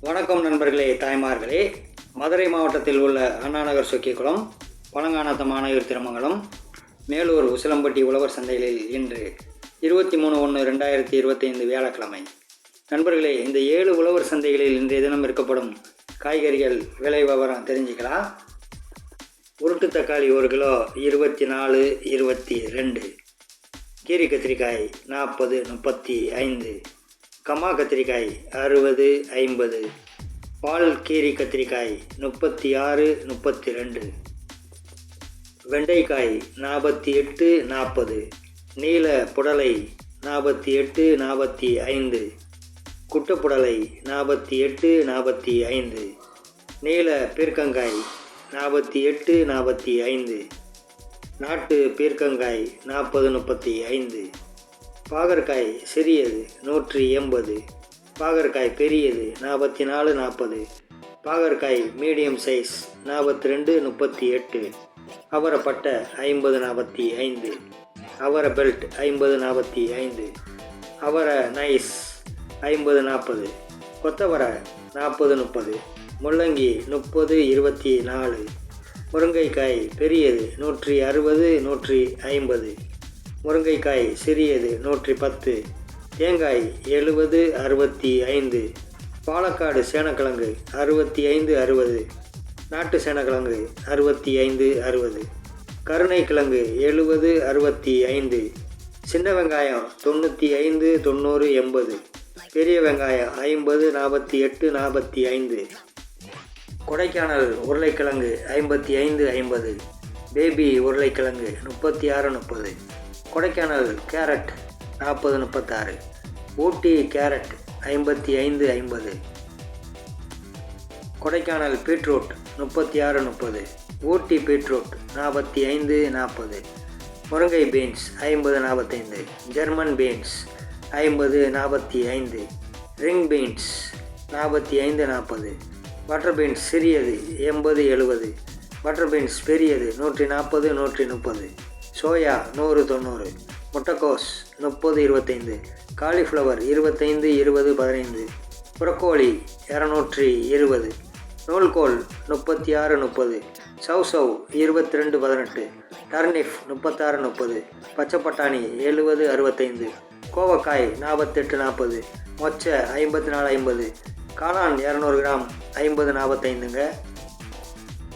வணக்கம் நண்பர்களே தாய்மார்களே. மதுரை மாவட்டத்தில் உள்ள அண்ணாநகர் சொக்கிக்குளம் பழங்கானத்த மாநகர் திருமங்கலம் மேலூர் உசிலம்பட்டி உழவர் சந்தைகளில் இன்று இருபத்தி மூணு ஒன்று ரெண்டாயிரத்தி இருபத்தைந்து வியாழக்கிழமை. நண்பர்களே இந்த ஏழு உழவர் சந்தைகளில் இன்றைய தினம் இருக்கப்படும் காய்கறிகள் விலை விவரம் தெரிஞ்சுக்கலாம். உருட்டு தக்காளி ஒரு கிலோ இருபத்தி நாலு இருபத்தி ரெண்டு. கீரி கத்திரிக்காய் நாற்பது முப்பத்தி ஐந்து. கம்மா கத்திரிக்காய் அறுபது ஐம்பது. பால் கீரி கத்திரிக்காய் முப்பத்தி ஆறு முப்பத்தி ரெண்டு வெண்டைக்காய் நாற்பத்தி எட்டு நாற்பது நீல புடலை நாற்பத்தி எட்டு நாற்பத்தி ஐந்து. குட்டப்புடலை நாற்பத்தி எட்டு நாற்பத்தி ஐந்து. நீல பீர்க்கங்காய் நாற்பத்தி எட்டு நாற்பத்தி ஐந்து. நாட்டு பீர்க்கங்காய் நாற்பது முப்பத்தி ஐந்து. பாகற்காய் சிறியது நூற்றி எண்பது. பாகற்காய் பெரியது நாற்பத்தி நாலு நாற்பது. பாகற்காய் மீடியம் சைஸ் நாற்பத்தி ரெண்டு முப்பத்தி எட்டு அவரைப்பட்டை ஐம்பது நாற்பத்தி ஐந்து அவர பெல்ட் ஐம்பது நாற்பத்தி ஐந்து அவர நைஸ் ஐம்பது நாற்பது. கொத்தவரை நாற்பது முப்பது. முள்ளங்கி முப்பது இருபத்தி நாலு முருங்கைக்காய் பெரியது நூற்றி அறுபது நூற்றி ஐம்பது. முருங்கைக்காய் சிறியது நூற்றி பத்து. தேங்காய் எழுபது அறுபத்தி ஐந்து. பாலக்காடு சேனக்கிழங்கு அறுபத்தி ஐந்து அறுபது. நாட்டு சேனக்கிழங்கு அறுபத்தி ஐந்து அறுபது. கருணைக்கிழங்கு எழுபது அறுபத்தி ஐந்து. சின்ன வெங்காயம் தொண்ணூற்றி ஐந்து தொண்ணூறு எண்பது. பெரிய வெங்காயம் ஐம்பது நாற்பத்தி எட்டு நாற்பத்தி ஐந்து. கொடைக்கானல் உருளைக்கிழங்கு ஐம்பத்தி ஐந்து ஐம்பது. பேபி உருளைக்கிழங்கு முப்பத்தி ஆறு முப்பது. கொடைக்கானல் கேரட் நாற்பது முப்பத்தாறு. ஊட்டி கேரட் ஐம்பத்தி ஐந்து ஐம்பது. கொடைக்கானல் பீட்ரூட் முப்பத்தி ஆறு முப்பது. ஊட்டி பீட்ரூட் நாற்பத்தி ஐந்து நாற்பது. முருங்கை பீன்ஸ் ஐம்பது நாற்பத்தைந்து. ஜெர்மன் பீன்ஸ் ஐம்பது நாற்பத்தி ஐந்து. ரிங் பீன்ஸ் நாற்பத்தி ஐந்து நாற்பது. பட்டர் பீன்ஸ் சிறியது எண்பது எழுபது. பட்டர் பீன்ஸ் பெரியது நூற்றி நாற்பது நூற்றி முப்பது. சோயா நூறு தொண்ணூறு முட்டைக்கோஸ் முப்பது இருபத்தைந்து காலிஃப்ளவர் இருபத்தைந்து இருபது பதினைந்து புறக்கோழி இரநூற்றி இருபது நூல்கோல் முப்பத்தி ஆறு முப்பது சவ் சவ் இருபத்தி ரெண்டு பதினெட்டு டர்னிஃப் முப்பத்தாறு முப்பது பச்சை பட்டாணி எழுபது அறுபத்தைந்து கோவக்காய் நாற்பத்தெட்டு நாற்பது மொச்சை ஐம்பத்தி நாலு ஐம்பது காளான் இரநூறு கிராம் ஐம்பது நாற்பத்தைந்துங்க